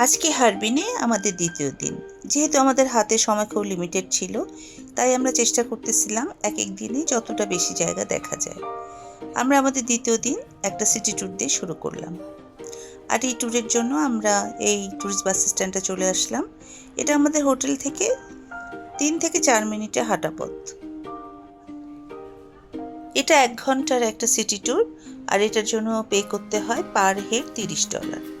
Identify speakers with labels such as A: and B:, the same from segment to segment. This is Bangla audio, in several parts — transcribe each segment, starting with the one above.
A: আজকে হারবিনে আমাদের দ্বিতীয় দিন। যেহেতু আমাদের হাতে সময় খুব লিমিটেড ছিল, তাই আমরা চেষ্টা করতেছিলাম এক এক দিনে যতটা বেশি জায়গা দেখা যায়। আমরা আমাদের দ্বিতীয় দিন একটা সিটি ট্যুর দিয়ে শুরু করলাম। আর এই ট্যুরের জন্য আমরা এই ট্যুরিস্ট বাস স্ট্যান্ডটা চলে আসলাম। এটা আমাদের হোটেল থেকে তিন থেকে চার মিনিটে হাঁটা পথ। এটা এক ঘণ্টার একটা সিটি ট্যুর আর এটার জন্য পে করতে হয় পার হেড তিরিশ ডলার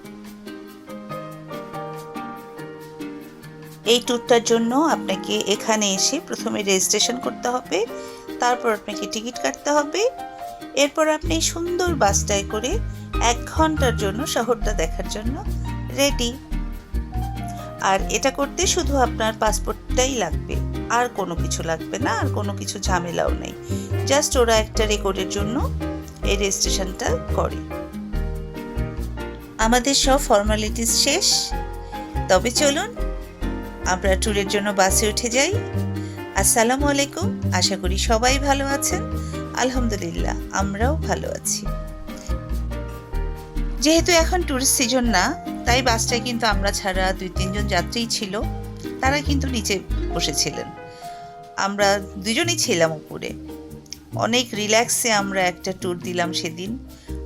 A: এই ট্যুরটার জন্য আপনাকে এখানে এসে প্রথমে রেজিস্ট্রেশন করতে হবে, তারপর আপনাকে টিকিট কাটতে হবে। এরপর আপনি সুন্দর বাসটায় করে এক ঘণ্টার জন্য শহরটা দেখার জন্য রেডি আর এটা করতে শুধু আপনার পাসপোর্টটাই লাগবে, আর কোনো কিছু লাগবে না, আর কোনো কিছু ঝামেলাও নেই। জাস্ট ওরা একটা রেকর্ডের জন্য এই রেজিস্ট্রেশনটা করে। আমাদের সব ফর্মালিটিস শেষ। তবে চলুন আমরা ট্যুরের জন্য বাসে উঠে যাই। আসসালামু আলাইকুম, আশা করি সবাই ভালো আছেন। আলহামদুলিল্লাহ, আমরাও ভালো আছি। যেহেতু এখন ট্যুরিস্ট সিজন না, তাই বাসটায় কিন্তু আমরা ছাড়া দুই তিনজন যাত্রী ছিল। তারা কিন্তু নিচে বসেছিলেন। আমরা দুজনেই ছিলাম উপরে। অনেক রিল্যাক্সে আমরা একটা ট্যুর দিলাম সেদিন।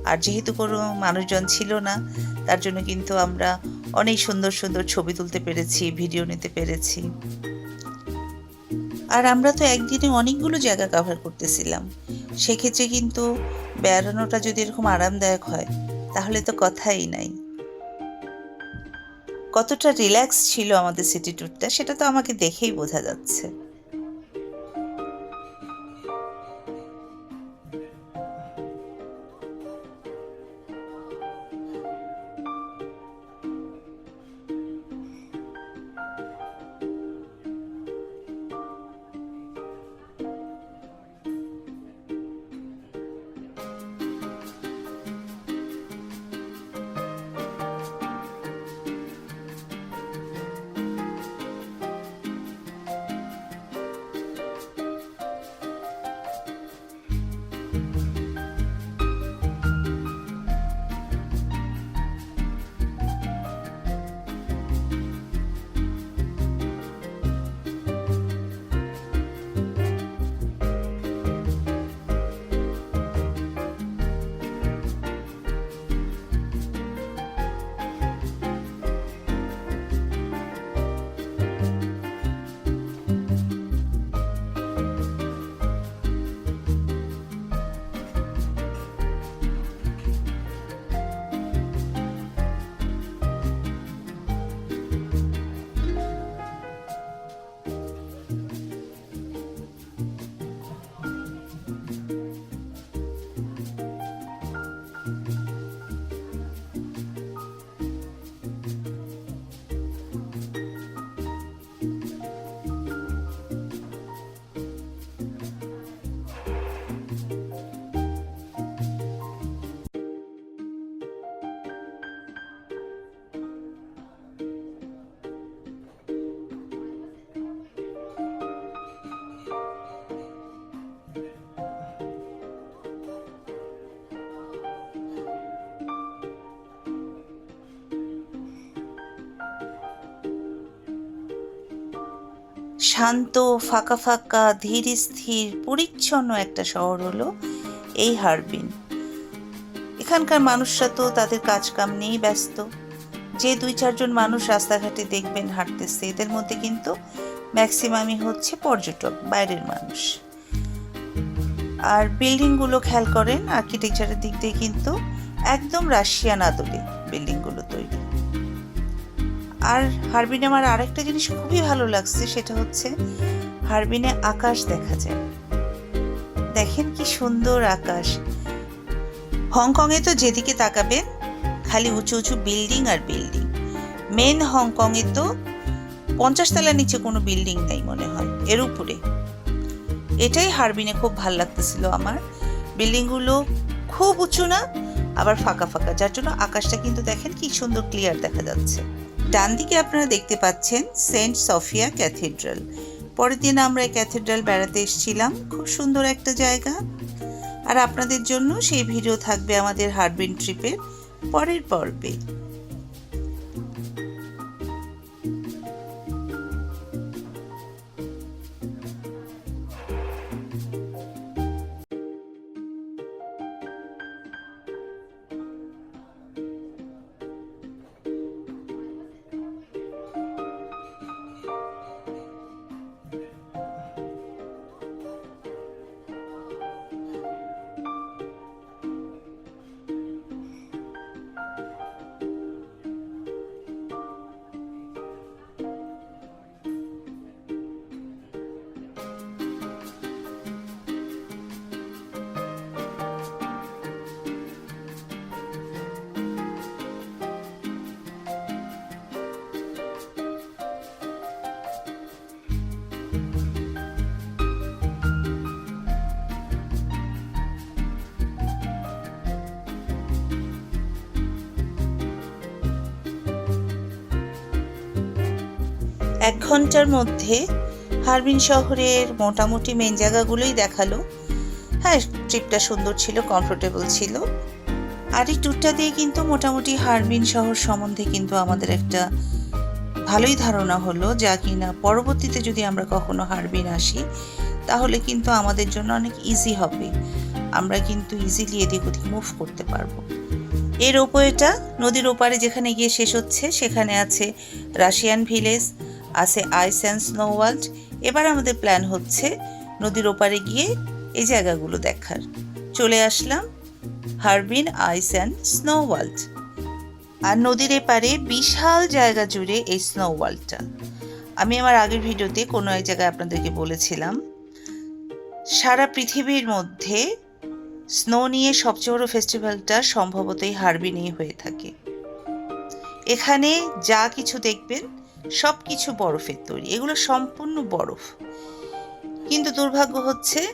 A: আর যেহেতু কোনো মানুষজন ছিল না, তার জন্য কিন্তু আমরা অনেক সুন্দর সুন্দর ছবি তুলতে পেরেছি ভিডিও নিতে পেরেছি। আর আমরা তো একদিনে অনেকগুলো জায়গা কভার করতেছিলাম। সেক্ষেত্রে কিন্তু বেড়ানোটা যদি এরকম আরামদায়ক হয়, তাহলে তো কথাই নাই। কতটা রিল্যাক্স ছিল আমাদের সিটি ট্যুরটা সেটা তো আমাকে দেখেই বোঝা যাচ্ছে। শান্ত, ফাঁকা ফাঁকা, ধীর স্থির, পরিচ্ছন্ন একটা শহর হলো এই হারবিন। এখানকার মানুষরা তো তাদের কাজ কাম নিয়েই ব্যস্ত। যে দুই চারজন মানুষ রাস্তাঘাটে দেখবেন হাঁটতেছে, এদের মধ্যে কিন্তু ম্যাক্সিমামই হচ্ছে পর্যটক, বাইরের মানুষ। আর বিল্ডিংগুলো খেয়াল করেন, আর্কিটেকচারের দিক দিয়ে কিন্তু একদম রাশিয়ান আদলে বিল্ডিংগুলো। আর হারবিনে আমার আরেকটা জিনিস খুবই ভালো লাগছে, সেটা হচ্ছে হারবিনে আকাশ দেখা যায়। দেখেন কি সুন্দর আকাশ। হংকংয়ে তো যেদিকে তাকাবেন, খালি উঁচু উঁচু বিল্ডিং আর বিল্ডিং। মেন হংকংয়ে তো পঞ্চাশ তলার নিচে কোনো বিল্ডিং নেই মনে হয়, এর উপরে। এটাই হারবিনে খুব ভালো লাগতেছিল আমার। বিল্ডিংগুলো খুব উঁচু না, আবার ফাঁকা ফাঁকা, যার জন্য আকাশটা কিন্তু দেখেন কি সুন্দর ক্লিয়ার দেখা যাচ্ছে। ডান দিকে আপনারা দেখতে পাচ্ছেন সেন্ট সফিয়া ক্যাথিড্রাল। পরের দিন আমরা ক্যাথিড্রাল বেড়াতে এসেছিলাম। খুব সুন্দর একটা জায়গা। আর আপনাদের জন্য সেই ভিডিও থাকবে আমাদের হারবিন ট্রিপের পরের পর্বে। ঘণ্টার মধ্যে হারবিন শহরের মোটামুটি মেন জায়গাগুলোই দেখাল। হ্যাঁ ট্রিপটা সুন্দর ছিল কমফোর্টেবল ছিল। আর এই ট্যুরটা দিয়ে কিন্তু মোটামুটি হারবিন শহর সম্বন্ধে কিন্তু আমাদের একটা ভালোই ধারণা হলো যা কিনা পরবর্তীতে যদি আমরা কখনো হারবিন আসি, তাহলে কিন্তু আমাদের জন্য অনেক ইজি হবে। আমরা কিন্তু ইজিলি এদিক ওদিক মুভ করতে পারব। এর ওপরেটা নদীর ওপারে যেখানে গিয়ে শেষ হচ্ছে, সেখানে আছে রাশিয়ান ভিলেজ আছে আইস অ্যান্ড স্নো ওয়ার্ল্ড এবার আমাদের প্ল্যান হচ্ছে নদীর ওপারে গিয়ে এই জায়গাগুলো দেখার। চলে আসলাম Harbin ice and snow world আর নদীর এপারে বিশাল জায়গা জুড়ে এই স্নো ওয়ার্ল্ডটা আমি আমার আগের ভিডিওতে কোনো এক জায়গায় আপনাদেরকে বলেছিলাম, সারা পৃথিবীর মধ্যে স্নো নিয়ে সবচেয়ে বড় ফেস্টিভ্যালটা সম্ভবত এই হারবিনেই হয়ে থাকে। এখানে যা কিছু দেখবেন সব কিছু বরফের তৈরি। এগুলো সম্পূর্ণ বরফ। কিন্তু দুর্ভাগ্য হচ্ছে,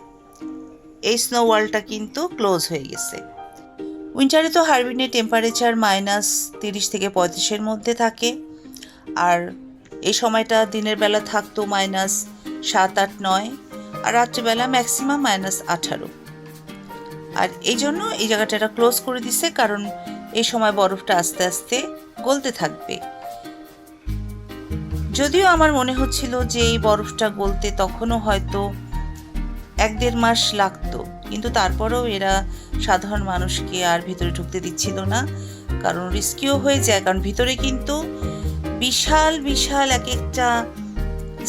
A: এই স্নো ওয়ালটা কিন্তু ক্লোজ হয়ে গেছে। উইন্টারে তো হারবিনের টেম্পারেচার মাইনাস তিরিশ থেকে পঁয়ত্রিশের মধ্যে থাকে। আর এই সময়টা দিনের বেলা থাকতো মাইনাস সাত, আট, নয়। আর রাত্রিবেলা ম্যাক্সিমাম মাইনাস আঠারো। আর এই জন্য এই জায়গাটা ক্লোজ করে দিছে, কারণ এই সময় বরফটা আস্তে আস্তে গলতে থাকবে। যদিও আমার মনে হচ্ছিল যে এই বরফটা গলতে তখনও হয়তো এক দেড় মাস লাগতো, কিন্তু তারপরেও এরা সাধারণ মানুষকে আর ভিতরে ঢুকতে দিচ্ছিল না, কারণ রিস্কিও হয়ে যায়, কারণ ভিতরে কিন্তু বিশাল বিশাল এক একটা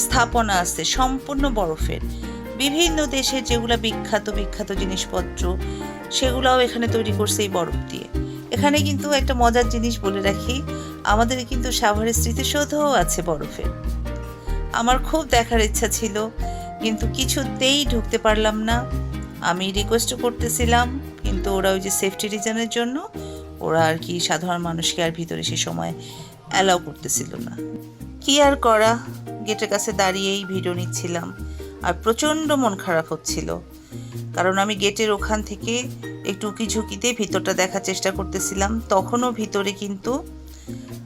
A: স্থাপনা আছে, সম্পূর্ণ বরফের। বিভিন্ন দেশের যেগুলো বিখ্যাত বিখ্যাত জিনিসপত্র, সেগুলোও এখানে তৈরি করছে এই বরফ দিয়ে। এখানে কিন্তু একটা মজার জিনিস বলে রাখি আমাদের কিন্তু সাভারের স্মৃতিসৌধও আছে বরফের আমার খুব দেখার ইচ্ছা ছিল, কিন্তু কিছুতেই ঢুকতে পারলাম না। আমি রিকোয়েস্টও করতেছিলাম, কিন্তু ওরা ওই যে সেফটি রিজনের জন্য ওরা আর কি সাধারণ মানুষকে আর ভিতরে সে সময় অ্যালাউ করতেছিল না। কি আর করা? গেটের কাছে দাঁড়িয়েই ভিডিও নিচ্ছিলাম, আর প্রচণ্ড মন খারাপ হচ্ছিল। কারণ আমি গেটের ওখান থেকে একটু উকি ঝুঁকিতে ভিতরটা দেখার চেষ্টা করতেছিলাম, তখনও ভিতরে কিন্তু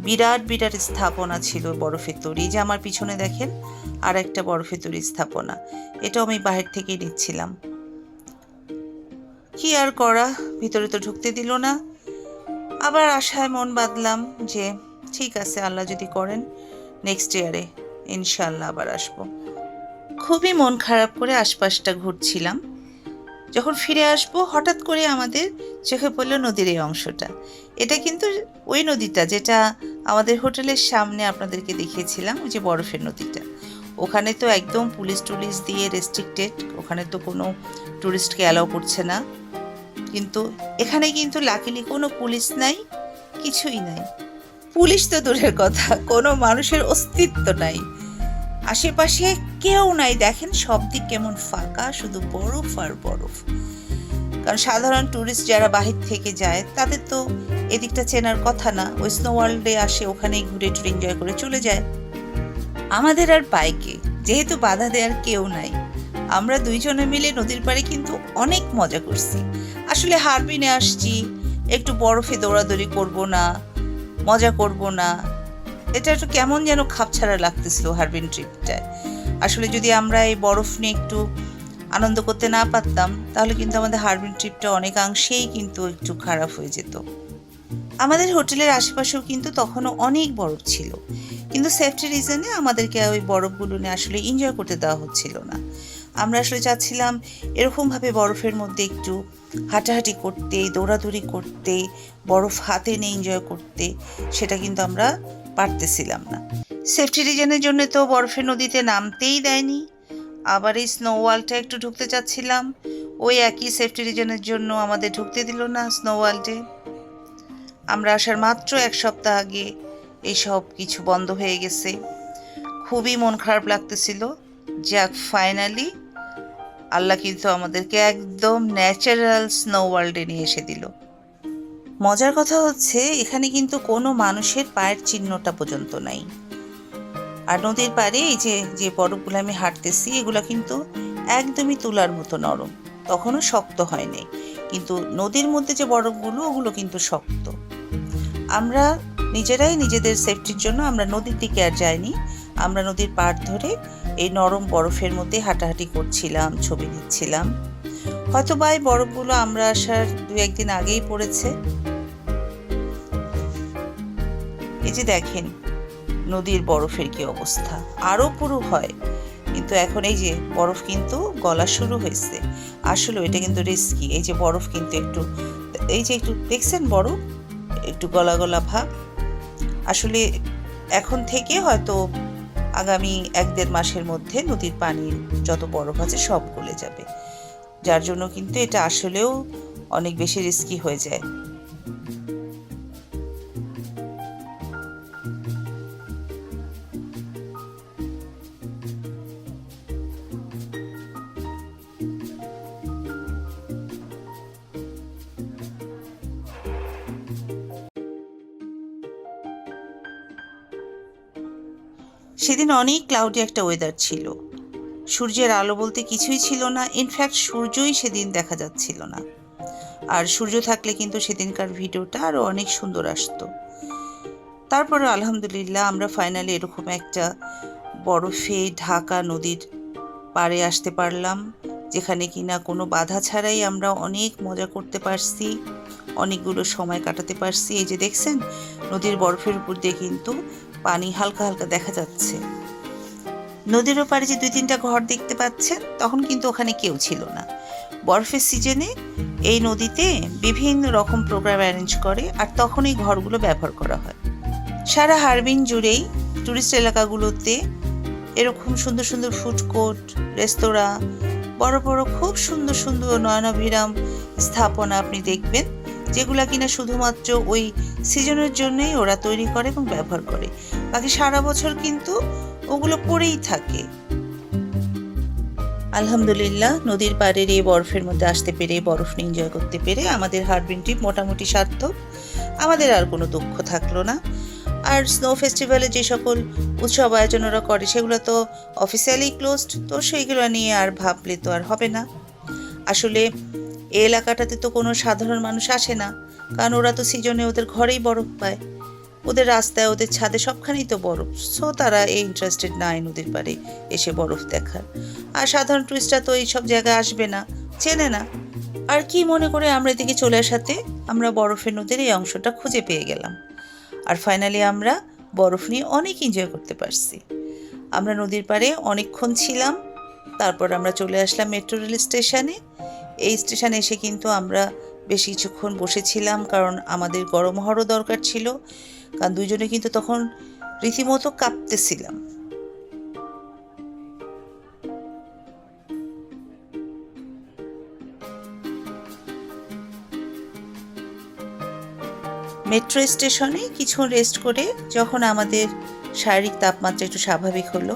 A: বিরাট বিরাট স্থাপনা ছিল বরফের তৈরি, যে আমার পিছনে দেখেন আর একটা বরফের তৈরি স্থাপনা। এটাও আমি বাহির থেকেই নিচ্ছিলাম কি আর করা, ভিতরে তো ঢুকতে দিল না। আবার আশায় মন বাঁধলাম যে, ঠিক আছে, আল্লাহ যদি করেন নেক্সট ইয়ারে ইনশাল্লাহ আবার আসব। খুবই মন খারাপ করে আশপাশটা ঘুরছিলাম। যখন ফিরে আসব, হঠাৎ করে আমাদের চোখে পড়ল নদীর এই অংশটা। এটা কিন্তু ওই নদীটা যেটা আমাদের হোটেলের সামনে আপনাদেরকে দেখিয়েছিলাম যে বরফের নদীটা। ওখানে তো একদম পুলিশ টুলিশ দিয়ে রেস্ট্রিক্টেড ওখানে তো কোনো টুরিস্টকে অ্যালাউ করছে না। কিন্তু এখানে কিন্তু লাকিলি কোনো পুলিশ নাই, কিছুই নাই। পুলিশ তো দূরের কথা, কোনো মানুষের অস্তিত্ব নাই। আশেপাশে কেউ নাই, দেখেন সব দিক কেমন ফাঁকা, শুধু বরফ আর বরফ। কারণ সাধারণ ট্যুরিস্ট যারা বাহির থেকে যায়, তাদের তো এদিকটা চেনার কথা না। ওই স্নো ওয়ার্ল্ডে আসে, ওখানেই ঘুরে টুরে এনজয় করে চলে যায়। আমাদের আর বাইকে, যেহেতু বাধা দেওয়ার কেউ নাই। আমরা দুইজনে মিলে নদীর পাড়ে কিন্তু অনেক মজা করছি। আসলে হারবিনে আসছি, একটু বরফে দৌড়াদৌড়ি করব না, মজা করব না। এটা একটু কেমন যেন খাপছাড়া লাগতেছিল হারবিন ট্রিপটায় আসলে যদি আমরা এই বরফ নিয়ে একটু আনন্দ করতে না পারতাম, তাহলে কিন্তু আমাদের হারবিন ট্রিপটা অনেকাংশেই কিন্তু একটু খারাপ হয়ে যেত। আমাদের হোটেলের আশেপাশেও কিন্তু তখনও অনেক বরফ ছিল। কিন্তু সেফটি রিজনে আমাদেরকে ওই বরফগুলো নিয়ে আসলে এনজয় করতে দেওয়া হচ্ছিল না। আমরা আসলে চাচ্ছিলাম এরকমভাবে বরফের মধ্যে একটু হাঁটাহাঁটি করতে, দৌড়াদৌড়ি করতে, বরফ হাতে নিয়ে এনজয় করতে, সেটা কিন্তু আমরা পারতেছিলাম না। সেফটি রিজনের জন্য তো বরফের নদীতে নামতেই দেয়নি। আবার এই স্নো ওয়ালটা একটু ঢুকতে চাচ্ছিলাম। ওই একই সেফটি রিজনের জন্য আমাদের ঢুকতে দিল না স্নো ওয়ার্ল্ডে আমরা আসার মাত্র এক সপ্তাহ আগে এইসব কিছু বন্ধ হয়ে গেছে। খুবই মন খারাপ লাগতেছিল। যাক ফাইনালি আল্লাহ কিন্তু আমাদেরকে একদম ন্যাচারাল স্নো ওয়ার্ল্ডে নিয়ে এসে দিল। মজার কথা হচ্ছে, এখানে কিন্তু কোনো মানুষের পায়ের চিহ্নটা পর্যন্ত নাই। আর নদীর পাড়ে এই যে যে বরফগুলো আমি হাঁটতেছি, এগুলো কিন্তু একদমই তুলার মতো নরম। তখনও শক্ত হয়নি। কিন্তু নদীর মধ্যে যে বরফগুলো, ওগুলো কিন্তু শক্ত। আমরা নিজেরাই নিজেদের সেফটির জন্য আমরা নদীর দিকে আর যাইনি। আমরা নদীর পাড় ধরে এই নরম বরফের মধ্যে হাঁটাহাঁটি করছিলাম, ছবি দিচ্ছিলাম। হয়তো বা এই বরফগুলো আমরা আসার দু একদিন আগেই পড়েছে। এই যে দেখেন নদীর বরফের কি অবস্থা? আরও পুরু হয়। কিন্তু এখন এই যে বরফ কিন্তু গলা শুরু হয়েছে। আসলে এটা কিন্তু রিস্কি এই যে বরফ কিন্তু একটু, এই যে একটু, দেখছেন বরফ একটু গলা গলা ভাব। আসলে এখন থেকে হয়তো আগামী এক দেড় মাসের মধ্যে নদীর পানির যত বরফ আছে সব গলে যাবে। যার জন্য কিন্তু এটা আসলেও অনেক বেশি রিস্কি হয়ে যায়। সেদিন অনেক ক্লাউডি একটা ওয়েদার ছিল। সূর্যের আলো বলতে কিছুই ছিল না ইনফ্যাক্ট সূর্যই সেদিন দেখা যাচ্ছিল না। আর সূর্য থাকলে কিন্তু সেদিনকার ভিডিওটা আরও অনেক সুন্দর আসতো। তারপরে আলহামদুলিল্লাহ আমরা ফাইনালি এরকম একটা বরফে ঢাকা নদীর পাড়ে আসতে পারলাম, যেখানে কিনা কোনো বাধা ছাড়াই আমরা অনেক মজা করতে পারছি, অনেকগুলো সময় কাটাতে পারছি। এই যে দেখছেন, নদীর বরফের উপর দিয়ে কিন্তু পানি হালকা হালকা দেখা যাচ্ছে। নদীর ওপারে যে দুই তিনটা ঘর দেখতে পাচ্ছেন, তখন কিন্তু ওখানে কেউ ছিল না। বরফের সিজনে এই নদীতে বিভিন্ন রকম প্রোগ্রাম অ্যারেঞ্জ করে আর তখন এই ঘরগুলো ব্যবহার করা হয়। সারা হারবিন জুড়েই টুরিস্ট এলাকাগুলোতে এরকম সুন্দর সুন্দর ফুড কোর্ট রেস্তোরাঁ বড় বড় খুব সুন্দর সুন্দর নয়নাভিরাম স্থাপনা আপনি দেখবেন, যেগুলা কিনা শুধুমাত্র ওই সিজনের জন্যই ওরা তৈরি করে এবং ব্যবহার করে। বাকি সারা বছর কিন্তু ওগুলো পড়েই থাকে। আলহামদুলিল্লাহ, নদীর পাড়ের এই বরফের মধ্যে আসতে পেরে, বরফ এনজয় করতে পেরে আমাদের হারবিন ট্রিপ মোটামুটি সার্থক। আমাদের আর কোনো দুঃখ থাকল না। আর স্নো ফেস্টিভ্যালে যে সকল উৎসব আয়োজন ওরা করে, সেগুলো তো অফিসিয়ালি ক্লোজড তো সেইগুলো নিয়ে আর ভাবলে তো আর হবে না। আসলে এই এলাকাটাতে তো কোনো সাধারণ মানুষ আসে না, কারণ ওরা তো সিজনে ওদের ঘরেই বরফ পায়। ওদের রাস্তায়, ওদের ছাদে সবখানেই তো বরফ। সো তারা এই ইন্টারেস্টেড নাই নদীর পাড়ে এসে বরফ দেখার। আর সাধারণ টুরিস্টরা তো এইসব জায়গায় আসবে না, চেনে না। আর কি মনে করে আমরা এদিকে চলে আসাতে আমরা বরফের নদীর এই অংশটা খুঁজে পেয়ে গেলাম। আর ফাইনালি আমরা বরফ নিয়ে অনেক এনজয় করতে পারছি। আমরা নদীর পাড়ে অনেকক্ষণ ছিলাম, তারপর আমরা চলে আসলাম মেট্রো রেল স্টেশনে এই স্টেশনে এসে কিন্তু আমরা বেশ কিছুক্ষণ বসেছিলাম, কারণ আমাদের গরম হওয়ারও দরকার ছিল। কারণ দুইজনে কিন্তু তখন রীতিমতো কাঁপতেছিলাম। মেট্রো স্টেশনে কিছু রেস্ট করে যখন আমাদের শারীরিক তাপমাত্রা একটু স্বাভাবিক হলো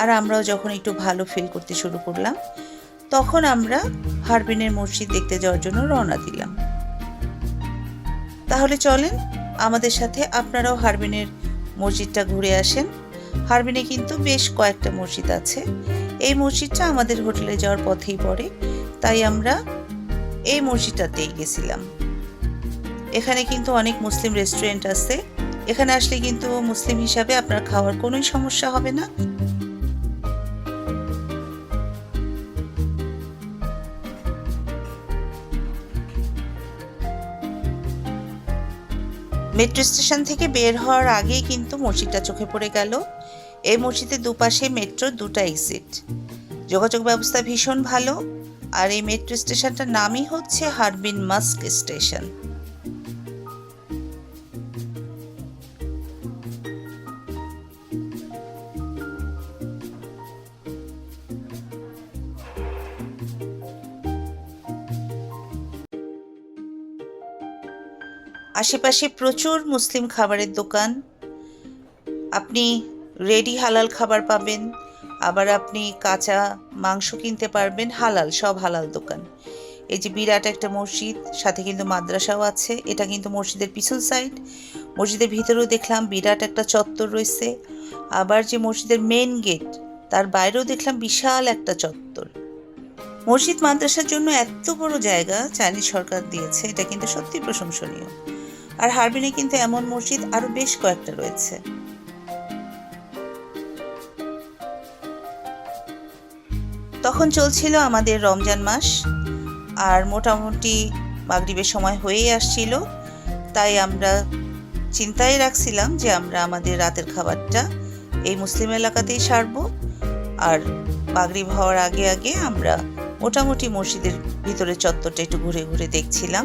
A: আর আমরাও যখন একটু ভালো ফিল করতে শুরু করলাম, তখন আমরা হারবিনের মসজিদ দেখতে যাওয়ার জন্য রওনা দিলাম। তাহলে চলেন আমাদের সাথে আপনারাও হারবিনের মসজিদটা ঘুরে আসেন। হারবিনে কিন্তু বেশ কয়েকটা মসজিদ আছে। এই মসজিদটা আমাদের হোটেলে যাওয়ার পথেই পড়ে, তাই আমরা এই মসজিদটাতেই গেছিলাম। এখানে কিন্তু অনেক মুসলিম রেস্টুরেন্ট আছে। এখানে আসলে কিন্তু মুসলিম হিসাবে আপনার খাওয়ার কোনোই সমস্যা হবে না। মেট্রো স্টেশন থেকে বের হওয়ার আগেই কিন্তু মসজিদটা চোখে পড়ে গেল। এই মসজিদের দুপাশে মেট্রো দুটা এক্সিট যোগাযোগ ব্যবস্থা ভীষণ ভালো। আর এই মেট্রো স্টেশনটার নামই হচ্ছে হারবিন মাস্ক স্টেশন আশেপাশে প্রচুর মুসলিম খাবারের দোকান। আপনি রেডি হালাল খাবার পাবেন, আবার আপনি কাঁচা মাংস কিনতে পারবেন, হালাল, সব হালাল দোকান। এই যে বিরাট একটা মসজিদ, সাথে কিন্তু মাদ্রাসাও আছে, এটা কিন্তু মসজিদের পিছন সাইড মসজিদের ভিতরেও দেখলাম বিরাট একটা চত্বর রয়েছে, আবার যে মসজিদের মেন গেট তার বাইরেও দেখলাম বিশাল একটা চত্বর। মসজিদ মাদ্রাসার জন্য এত বড় জায়গা, চাইনিজ সরকার দিয়েছে, এটা কিন্তু সত্যি প্রশংসনীয়। আর হারবিনে কিন্তু এমন মসজিদ আরও বেশ কয়েকটা রয়েছে। তখন চলছিল আমাদের রমজান মাস, আর মোটামুটি মাগরিবের সময় হয়েই আসছিল। তাই আমরা চিন্তায় রাখছিলাম যে আমরা আমাদের রাতের খাবারটা এই মুসলিম এলাকাতেই সারবো। আর মাগরিব হওয়ার আগে আগে আমরা মোটামুটি মসজিদের ভিতরে চত্বরটা একটু ঘুরে ঘুরে দেখছিলাম।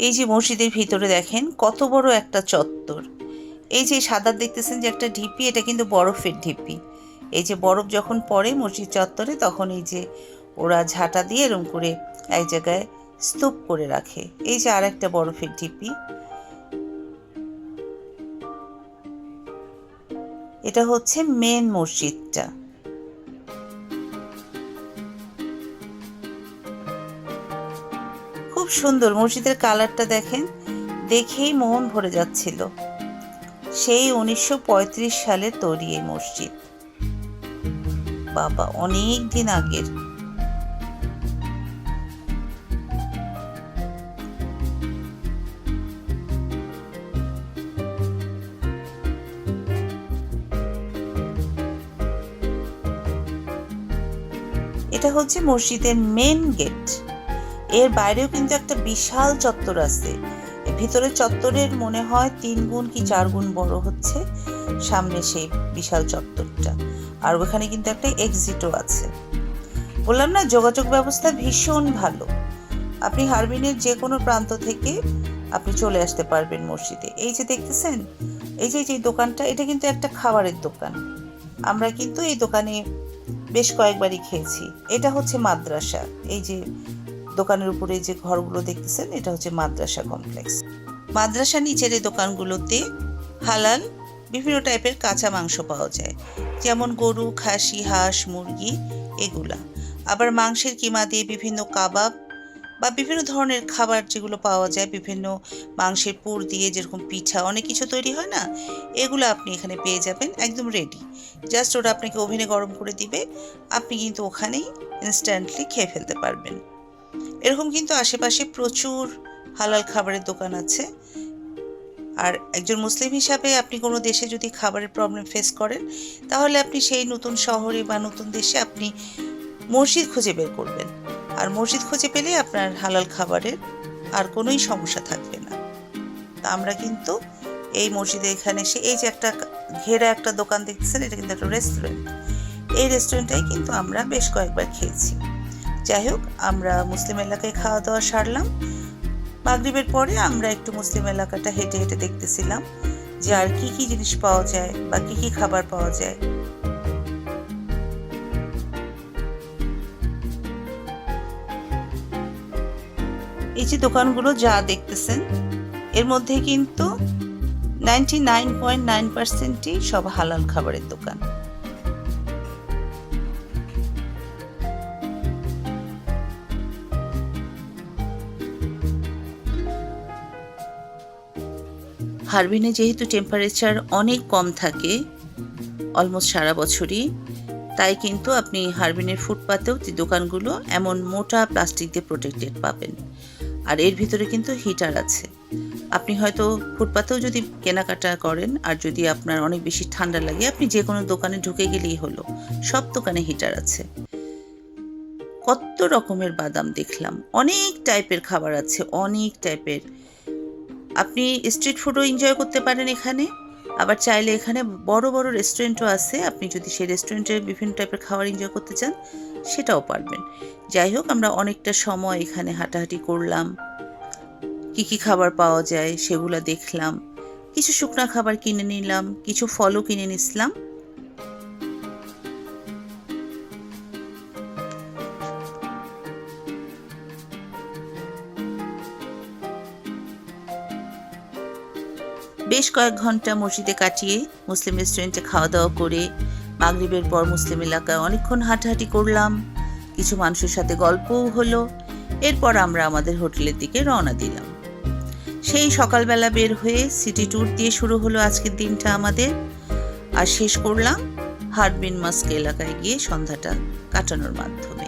A: এই যে মসজিদের ভিতরে দেখেন, কত বড় একটা চত্বর। এই যে সাদা দেখতেছেন যে একটা ঢিপি, এটা কিন্তু বরফের ঢিপি। এই যে বরফ যখন পড়ে মসজিদ চত্বরে, তখন এই যে ওরা ঝাঁটা দিয়ে এরম করে এক জায়গায় স্তূপ করে রাখে। এই যে আর একটা বরফের ঢিপি। এটা হচ্ছে মেন মসজিদটা। সুন্দর মসজিদের কালারটা দেখেন, দেখেই মন ভরে যাচ্ছিল। সেই উনিশশো পঁয়ত্রিশ সালে তৈরি এই মসজিদ। বাবা, অনেক দিন আগের। এটা হচ্ছে মসজিদের মেন গেট এর বাইরেও কিন্তু একটা বিশাল চত্বর আছে। ভিতরে চত্বরের মনে হয় তিন গুণ কি চার গুণ বড় হচ্ছে সামনে সেই বিশাল চত্বরটা। আর ওখানে কিন্তু একটা এক্সিটও আছে। বললাম না, যোগাযোগ ব্যবস্থা ভীষণ ভালো। আপনি হারবিনের যে কোনো প্রান্ত থেকে আপনি চলে আসতে পারবেন মসজিদে। এই যে দেখতেছেন, এই যে যে দোকানটা, এটা কিন্তু একটা খাবারের দোকান। আমরা কিন্তু এই দোকানে বেশ কয়েকবারই খেয়েছি। এটা হচ্ছে মাদ্রাসা। এই যে দোকানের উপরে যে ঘরগুলো দেখতেছেন, এটা হচ্ছে মাদ্রাসা কমপ্লেক্স। মাদ্রাসা নিচের এই দোকানগুলোতে হালাল বিভিন্ন টাইপের কাঁচা মাংস পাওয়া যায়। যেমন গরু, খাসি, হাঁস, মুরগি, এগুলা। আবার মাংসের কিমা দিয়ে বিভিন্ন কাবাব বা বিভিন্ন ধরনের খাবার যেগুলো পাওয়া যায়, বিভিন্ন মাংসের পুর দিয়ে যেরকম পিঠা, অনেক কিছু তৈরি হয় না? এগুলো আপনি এখানে পেয়ে যাবেন, একদম রেডি জাস্ট ওটা আপনাকে ওভেনে গরম করে দিবে, আপনি কিন্তু ওখানেই ইনস্ট্যান্টলি খেয়ে ফেলতে পারবেন। এরকম কিন্তু আশেপাশে প্রচুর হালাল খাবারের দোকান আছে। আর একজন মুসলিম হিসাবে আপনি কোনো দেশে যদি খাবারের প্রবলেম ফেস করেন, তাহলে আপনি সেই নতুন শহরে বা নতুন দেশে আপনি মসজিদ খুঁজে বের করবেন। আর মসজিদ খুঁজে পেলে আপনার হালাল খাবারের আর কোনোই সমস্যা থাকবে না। তা আমরা কিন্তু এই মসজিদে এখানে এসে, এই যে একটা ঘেরা একটা দোকান দেখতেছেন, এটা কিন্তু একটা রেস্টুরেন্ট এই রেস্টুরেন্টটাই কিন্তু আমরা বেশ কয়েকবার খেয়েছি। যাই হোক, আমরা মুসলিম এলাকায় খাওয়া দাওয়া সারলাম। মাগরিবের পরে আমরা একটু মুসলিম এলাকাটা হেঁটে হেঁটে দেখতেছিলাম যে আর কি কি জিনিস পাওয়া যায় বা কি কি খাবার পাওয়া যায়। এই যে দোকানগুলো যা দেখতেছেন, এর মধ্যে কিন্তু নাইনটি নাইন পয়েন্ট নাইন পার্সেন্টই সব হালাল খাবারের দোকান। হারবিনে যেহেতু টেম্পারেচার অনেক কম থাকে অলমোস্ট সারা বছরই, তাই কিন্তু আপনি হারবিনের ফুটপাতেও দোকানগুলো এমন মোটা প্লাস্টিক দিয়ে প্রোটেক্টেড পাবেন। আর এর ভিতরে কিন্তু হিটার আছে। আপনি হয়তো ফুটপাতেও যদি কেনাকাটা করেন, আর যদি আপনার অনেক বেশি ঠান্ডা লাগে, আপনি যে কোনো দোকানে ঢুকে গেলেই হলো। সব দোকানে হিটার আছে। কত রকমের বাদাম দেখলাম। অনেক টাইপের খাবার আছে, অনেক টাইপের আপনি স্ট্রিট ফুডও এনজয় করতে পারেন এখানে। আবার চাইলে এখানে বড় বড় রেস্টুরেন্টও আছে। আপনি যদি সেই রেস্টুরেন্টে বিভিন্ন টাইপের খাবার এনজয় করতে চান, সেটাও পারবেন। যাই হোক, আমরা অনেকটা সময় এখানে হাঁটাহাঁটি করলাম। কি কি খাবার পাওয়া যায় সেগুলো দেখলাম। কিছু শুকনা খাবার কিনে নিলাম, কিছু ফলও কিনে নিছিলাম। বেশ কয়েক ঘণ্টা মসজিদে কাটিয়ে মুসলিম রেস্টুরেন্টে খাওয়া দাওয়া করে মাগরিবের পর মুসলিম এলাকায় অনেকক্ষণ হাঁটাহাঁটি করলাম। কিছু মানুষের সাথে গল্পও হলো। এরপর আমরা আমাদের হোটেলের দিকে রওনা দিলাম। সেই সকালবেলা বের হয়ে সিটি ট্যুর দিয়ে শুরু হলো আজকের দিনটা আমাদের। আর শেষ করলাম হারবিন মাস্ক এলাকায় গিয়ে সন্ধ্যাটা কাটানোর মাধ্যমে।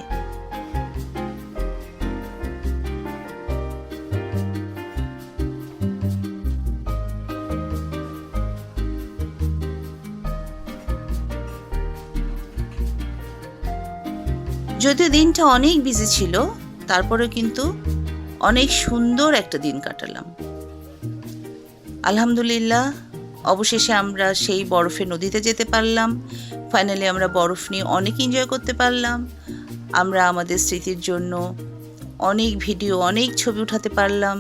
A: যদিও দিনটা অনেক বিজি ছিল তারপরে কিন্তু অনেক সুন্দর একটা দিন কাটালাম। আলহামদুলিল্লাহ, অবশেষে আমরা সেই বরফে নদীতে যেতে পারলাম। ফাইনালি আমরা বরফ নিয়ে অনেক এনজয় করতে পারলাম। আমরা আমাদের স্মৃতির জন্য অনেক ভিডিও অনেক ছবি উঠাতে পারলাম,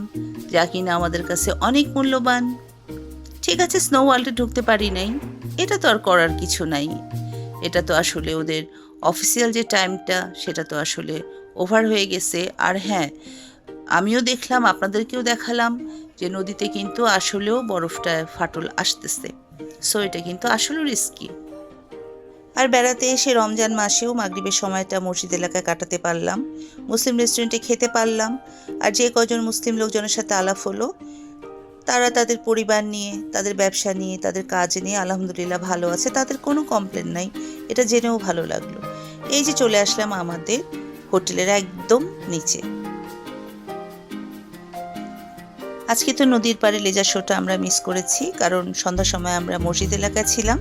A: যা কিনা আমাদের কাছে অনেক মূল্যবান। ঠিক আছে স্নো ওয়ার্ল্ডে ঢুকতে পারি নাই, এটা তো আর করার কিছু নাই। এটা তো আসলে ওদের অফিসিয়াল যে টাইমটা সেটা তো আসলে ওভার হয়ে গেছে। আর হ্যাঁ আমিও দেখলাম, আপনাদেরকেও দেখালাম যে নদীতে কিন্তু আসলেও বরফটা ফাটল আসতেছে। সো এটা কিন্তু আসলেও রিস্কি আর বেড়াতে এসে রমজান মাসেও মাগরিবের সময়টা মসজিদ এলাকায় কাটাতে পারলাম। মুসলিম রেস্টুরেন্টে খেতে পারলাম। আর যে কজন মুসলিম লোকজনের সাথে আলাপ হলো তারা তাদের পরিবার নিয়ে, তাদের ব্যবসা নিয়ে, তাদের কাজ নিয়ে আলহামদুলিল্লাহ ভালো আছে, তাদের কোনো কমপ্লেন নাই। এটা জেনেও ভালো লাগল। এই যে চলে আসলাম আমাদের হোটেলের একদম নিচে। আজকে তো নদীর পাড়ে লেজার শোটা আমরা মিস করেছি, কারণ সন্ধ্যার সময় আমরা মসজিদ এলাকায় ছিলাম।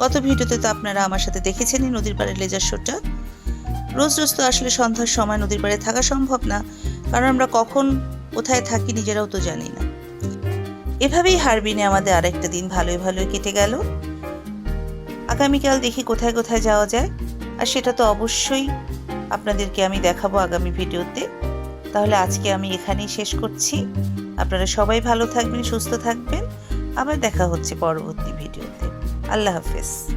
A: গত ভিডিওতে তো আপনারা আমার সাথে দেখেছেনই নদীর পাড়ে লেজার শোটা রোজ রোজ তো আসলে সন্ধ্যার সময় নদীর পাড়ে থাকা সম্ভব না, কারণ আমরা কখন কোথায় থাকি নিজেরাও তো জানি না। এভাবেই হারবিনে আমাদের আরেকটা দিন ভালোই ভালোই কেটে গেল। আগামীকাল দেখি কোথায় কোথায় যাওয়া যায়। আর সেটা তো অবশ্যই আপনাদেরকে আমি দেখাবো আগামী ভিডিওতে। তাহলে আজকে আমি এখানেই শেষ করছি। আপনারা সবাই ভালো থাকবেন, সুস্থ থাকবেন। আবার দেখা হচ্ছে পরবর্তী ভিডিওতে। আল্লাহ হাফেজ।